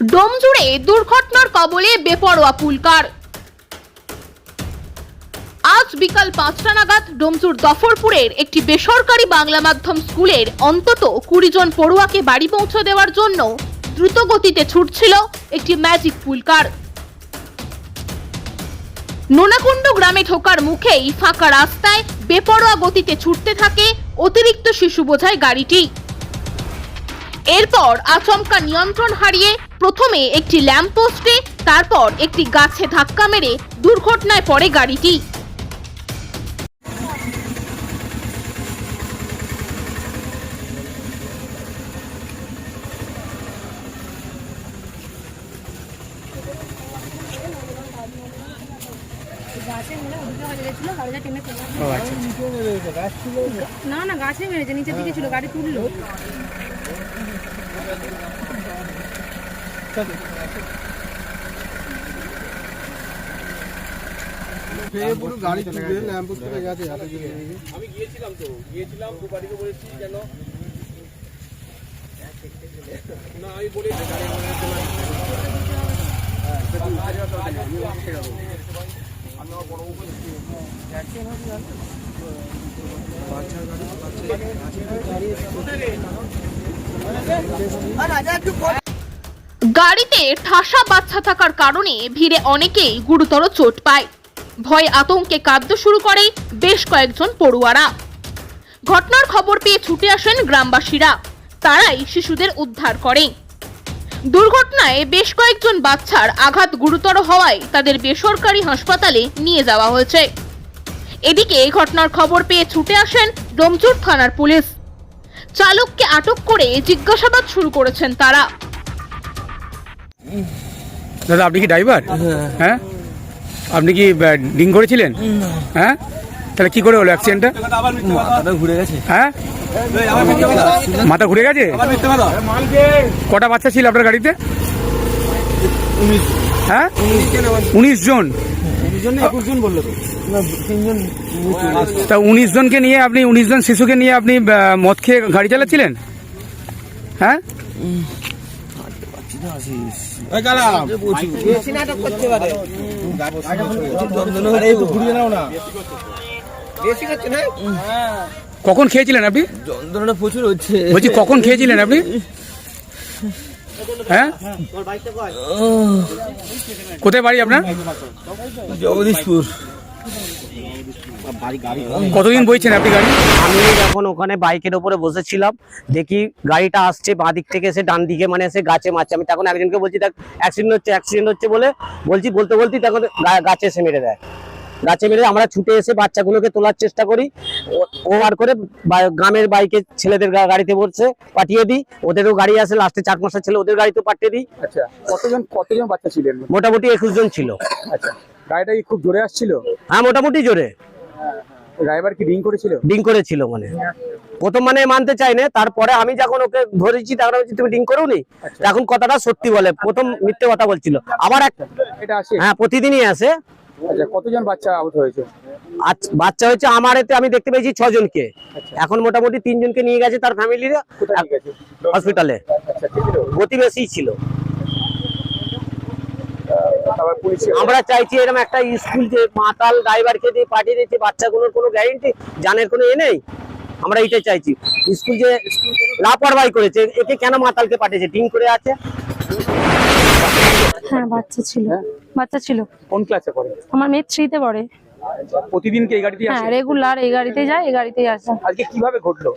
ডোমজুড়ে দুর্ঘটনার কবলে বেপরোয়া পুলকার। আজ বিকাল পাঁচটা নাগাদ ডোমজুর দফরপুরের একটি বেসরকারি বাংলা মাধ্যম স্কুলের অন্তত কুড়ি জন পড়ুয়াকে বাড়ি পৌঁছে দেওয়ার জন্য দ্রুত গতিতে ছুটছিল একটি ম্যাজিক পুলকার। নোনাকুণ্ড গ্রামে ঢোকার মুখেই ফাঁকা রাস্তায় বেপরোয়া গতিতে ছুটতে থাকে অতিরিক্ত শিশু বোঝায় গাড়িটি। এরপর আচমকা নিয়ন্ত্রণ হারিয়ে প্রথমে একটি ল্যাম্পপোস্টে তারপর একটি গাছে ধাক্কা মেরে দুর্ঘটনায় পড়ে গাড়িটি। গাছে মেরে ওদিকে হয়ে গেছিল গাড়িটা টেনে ফেলে আচ্ছা। না না গাছে মেরেছে নিচের দিকে ছিল গাড়ি তুললো। পুরো গাড়ি তুলে ল্যাম্পোস্ট করে গেছে হাতে গিয়ে আমি গিয়েছিলাম তো গিয়েছিলাম দুবারিকে বলেছি কেন না আমি বলি গাড়ি আমাদের চলে গাড়িতে ঠাসা বাচ্চা থাকার কারণে ভিড়ে অনেকেই গুরুতর চোট পায়। ভয় আতঙ্কে কাঁদতে শুরু করে বেশ কয়েকজন পড়ুয়ারা। ঘটনার খবর পেয়ে ছুটে আসেন গ্রামবাসীরা। তারাই শিশুদের উদ্ধার করে। দুর্ঘটনায় বেশ কয়েকজন বাচ্চার আঘাত গুরুতর হওয়ায় তাদের বেসরকারি হাসপাতালে নিয়ে যাওয়া হয়েছে। এদিকে এই ঘটনার খবর পেয়ে ছুটে আসেন ডোমচুর থানার পুলিশ। চালককে আটক করে জিজ্ঞাসাবাদ শুরু করেছেন তারা। দাদা আপনি কি ড্রাইভার হ্যাঁ। আপনি কি ডিং করেছিলেন? হ্যাঁ? তাহলে কি করে হলো অ্যাক্সিডেন্টটা ঘুরে গেছে। হ্যাঁ? মাথা ঘুরে গেছে? কটা বাচ্চা ছিল আপনার গাড়িতে? হ্যাঁ? উনিশ জন তো। উনিশ জনকে নিয়ে আপনি উনিশ জন শিশুকে নিয়ে আপনি মদ খেয়ে গাড়ি চালাচ্ছিলেন? হ্যাঁ? কখন খেয়েছিলেন আপনি? যন্ত্রণা প্রচুর হচ্ছে। বলছি কখন খেয়েছিলেন আপনি? হ্যাঁ? কোথায় বাড়ি আপনার? জগদীশপুর। কতদিন বইছেন আপনি গাড়ি? আমি যখন ওখানে বাইকের ওপরে বসেছিলাম। দেখি গাড়িটা আসছে বাঁ দিক থেকে এসে ডান দিকে মানে এসে গাছে মারছে। আমি তখন একজনকে বলছি দেখ অ্যাক্সিডেন্ট হচ্ছে অ্যাক্সিডেন্ট হচ্ছে বলে বলছি বলতে বলতেই তখন গাছে এসে মেরে দেয়। গাছে মেরে আমরা ছুটে এসে বাচ্চাগুলোকে তোলার চেষ্টা করি। ও- ও আর করে গ্রামের বাইকে ছেলেদের গাড়িতে বসছে পাঠিয়ে দিই। ওদেরও গাড়ি আসে লাস্টে চার পাঁচটা ছেলে ওদের গাড়িতে পাঠিয়ে দিই। আচ্ছা কতজন কতজন বাচ্চা ছিলেন? মোটামুটি একুশ জন ছিল। আচ্ছা। গাড়িটা কি খুব জোরে আসছিল? হ্যাঁ মোটামুটি জোরে। ড্রাইভার কি ড্রিঙ্ক করেছিল? ডিং করেছিল মানে। প্রথম মানে মানতে চাই না তারপরে আমি যখন ওকে ধরেছি তখন বলছি, তুমি ডিং করো নি এখন কথাটা সত্যি বলে প্রথম মিথ্যে কথা বলছিল। আবার এক এটা আসে? হ্যাঁ প্রতিদিনই আসে। আচ্ছা কতজন বাচ্চা হয়েছে? বাচ্চা হয়েছে আমার এতে আমি দেখতে পেয়েছি ছজনকে। এখন মোটামুটি তিনজনকে নিয়ে গেছে তার ফ্যামিলিরা হসপিটালে। আচ্ছা ছিল গতি বেশি ছিল তারপর পুলিশ আমরা চাইছি এরকম একটা স্কুল যে মাতাল ড্রাইভারকে দিয়ে পাঠিয়ে দিচ্ছে বাচ্চাগুলোর কোনো গ্যারেন্টি জানের কোনো এ নেই? আমরা এটাই চাইছি। স্কুল যে লাপরবাহি করেছে একে কেন মাতালকে পাঠিয়েছে? ডিং করে আছে? হ্যাঁ বাচ্চা ছিল। বাচ্চা ছিল। কোন ক্লাসে পড়ে? আমার মেয়ে থ্রিতে পড়ে। প্রতিদিন কি এই গাড়িতে হ্যাঁ রেগুলার এই গাড়িতেই যায় এই গাড়িতেই আসে। আজকে কীভাবে ঘটলো?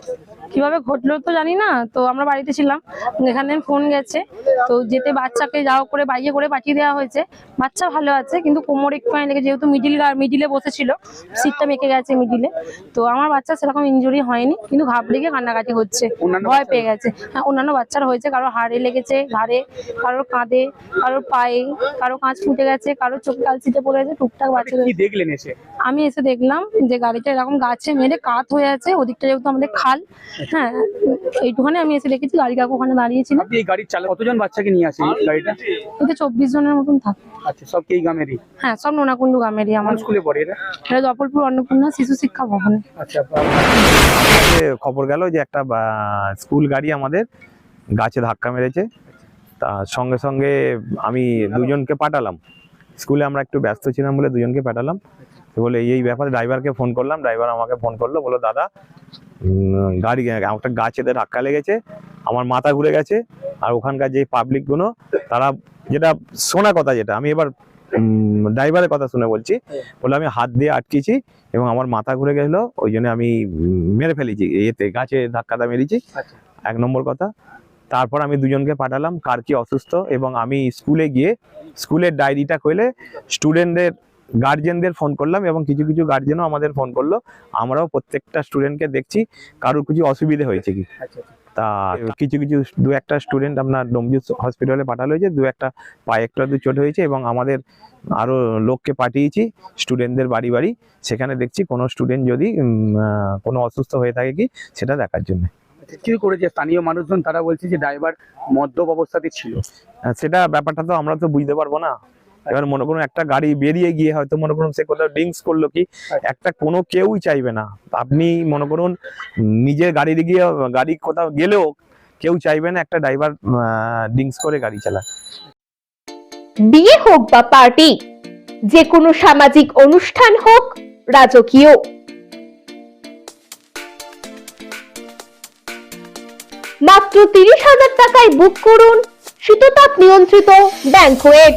কীভাবে ঘটলো তো জানি না তো আমরা বাড়িতে ছিলাম এখানে ফোন গেছে তো যেতে বাচ্চাকে যাও করে বাইকে করে পাঠিয়ে দেওয়া হয়েছে। বাচ্চা ভালো আছে কিন্তু কোমর একটুখানি লেগে যেহেতু মিডিল মিডিলে বসেছিল সিটটা মেকে গেছে মিডিলে তো আমার বাচ্চা সেরকম ইনজুরি হয়নি কিন্তু ঘাবড়ে গিয়ে কান্নাকাটি হচ্ছে ভয় পেয়ে গেছে। হ্যাঁ অন্যান্য বাচ্চার হয়েছে কারও হাড়ে লেগেছে ঘাড়ে কারোর কাঁধে কারোর পায়ে কারও কাঁচ ফুটে গেছে কারও চোখ কালচিতে পড়ে গেছে টুকটাক বাচ্চাদের দেখলেন এসে? আমি এসে দেখলাম যে গাড়িটা এরকম গাছে মেরে কাত হয়ে আছে ওদিকটা যেহেতু আমাদের খাল হ্যাঁ এইটুখানে আমি এসে দেখেছি গাড়ি কাকু ওখানে দাঁড়িয়েছিল। এই গাড়ির চালক কতজন বাচ্চাকে নিয়ে আসে এই গাড়িটা? এতে চব্বিশ জনের মতন থাকে। আচ্ছা সব কি গ্রামেরই হ্যাঁ সব নোনাকুন্ডু গ্রামেরই আমার স্কুলে পড়ে এরা? এটা দপলপুর অন্নপূর্ণা শিশু শিক্ষা ভবনে। আচ্ছা খবর গেল যে একটা বা, স্কুল গাড়ি আমাদের গাছে ধাক্কা মেরেছে। তা সঙ্গে সঙ্গে আমি দুজনকে পাঠালাম। স্কুলে আমরা একটু ব্যস্ত ছিলাম বলে দুজনকে পাঠালাম। বলে এই ব্যাপারে ড্রাইভারকে ফোন করলাম ড্রাইভার আমাকে ফোন করল বলো দাদা গাড়ি একটা গাছেতে ধাক্কা লেগেছে আমার মাথা ঘুরে গেছে আর ওখানকার যে পাবলিকগুলো তারা যেটা শোনা কথা যেটা আমি এবার ড্রাইভারের কথা শুনে বলছি বলে আমি হাত দিয়ে আটকেছি এবং আমার মাথা ঘুরে গেছিল ওই জন্য আমি মেরে ফেলেছি এতে গাছে ধাক্কাটা মেরেছি। এক নম্বর কথা। তারপর আমি দুজনকে পাঠালাম কার কি অসুস্থ এবং আমি স্কুলে গিয়ে স্কুলের ডায়েরিটা খুলে স্টুডেন্টদের গার্জেনদের ফোন করলাম এবং কিছু কিছু গার্জেনও আমাদের ফোন করল। আমরাও প্রত্যেকটা স্টুডেন্টকে দেখছি কারোর কিছু অসুবিধে হয়েছে কি? তা কিছু কিছু দু একটা স্টুডেন্ট আপনার ডোমজু হসপিটালে পাঠানো হয়েছে দু একটা পায়ে একটু আধটু চোট হয়েছে এবং আমাদের আরও লোককে পাঠিয়েছি স্টুডেন্টদের বাড়ি বাড়ি। সেখানে দেখছি কোনো স্টুডেন্ট যদি কোনো অসুস্থ হয়ে থাকে কি সেটা দেখার জন্য। করেছে? স্থানীয় মানুষজন তারা বলছে যে ড্রাইভার মদ্যপ অবস্থাতে ছিল। সেটা ব্যাপারটা তো আমরা তো বুঝতে পারব না। এবার মনে করুন একটা গাড়ি বেরিয়ে গিয়ে হয়তো মনে করুন সে কোথাও ড্রিঙ্কস করল কি, একটা কোনো কেউই চাইবে না। আপনি মনে করুন নিজের গাড়ি গিয়ে গাড়ি কোথাও গেলেও কেউ চাইবে না একটা ড্রাইভার ড্রিঙ্কস করে গাড়ি চালায় বিয়ে হোক বা পার্টি, যে কোনো সামাজিক অনুষ্ঠান হোক, রাজকীয়। মাত্র তিরিশ হাজার টাকায় বুক করুন শীততাপ নিয়ন্ত্রিত ব্যাংকোয়েট